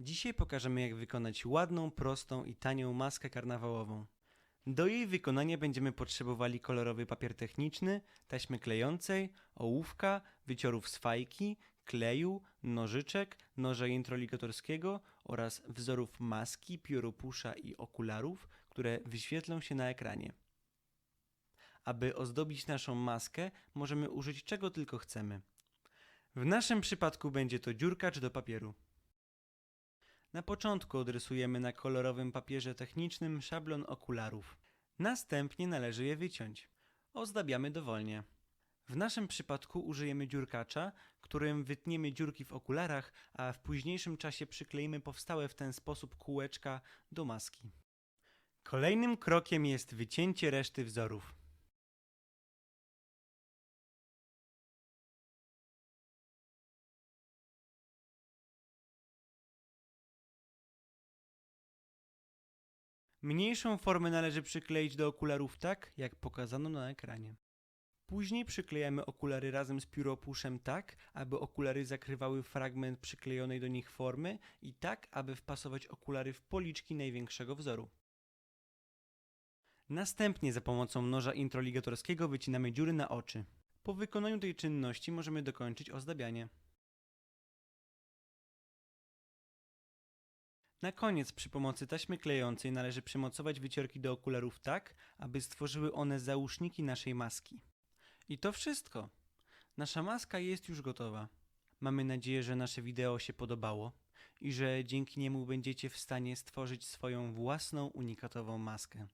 Dzisiaj pokażemy jak wykonać ładną, prostą i tanią maskę karnawałową. Do jej wykonania będziemy potrzebowali kolorowy papier techniczny, taśmy klejącej, ołówka, wyciorów z fajki, kleju, nożyczek, noża introligatorskiego oraz wzorów maski, pióropusza i okularów, które wyświetlą się na ekranie. Aby ozdobić naszą maskę, możemy użyć czego tylko chcemy. W naszym przypadku będzie to dziurkacz do papieru. Na początku odrysujemy na kolorowym papierze technicznym szablon okularów. Następnie należy je wyciąć. Ozdabiamy dowolnie. W naszym przypadku użyjemy dziurkacza, którym wytniemy dziurki w okularach, a w późniejszym czasie przykleimy powstałe w ten sposób kółeczka do maski. Kolejnym krokiem jest wycięcie reszty wzorów. Mniejszą formę należy przykleić do okularów tak, jak pokazano na ekranie. Później przyklejamy okulary razem z pióropuszem tak, aby okulary zakrywały fragment przyklejonej do nich formy i tak, aby wpasować okulary w policzki największego wzoru. Następnie za pomocą noża introligatorskiego wycinamy dziury na oczy. Po wykonaniu tej czynności możemy dokończyć ozdabianie. Na koniec przy pomocy taśmy klejącej należy przymocować wyciorki do okularów tak, aby stworzyły one załóżniki naszej maski. I to wszystko. Nasza maska jest już gotowa. Mamy nadzieję, że nasze wideo się podobało i że dzięki niemu będziecie w stanie stworzyć swoją własną unikatową maskę.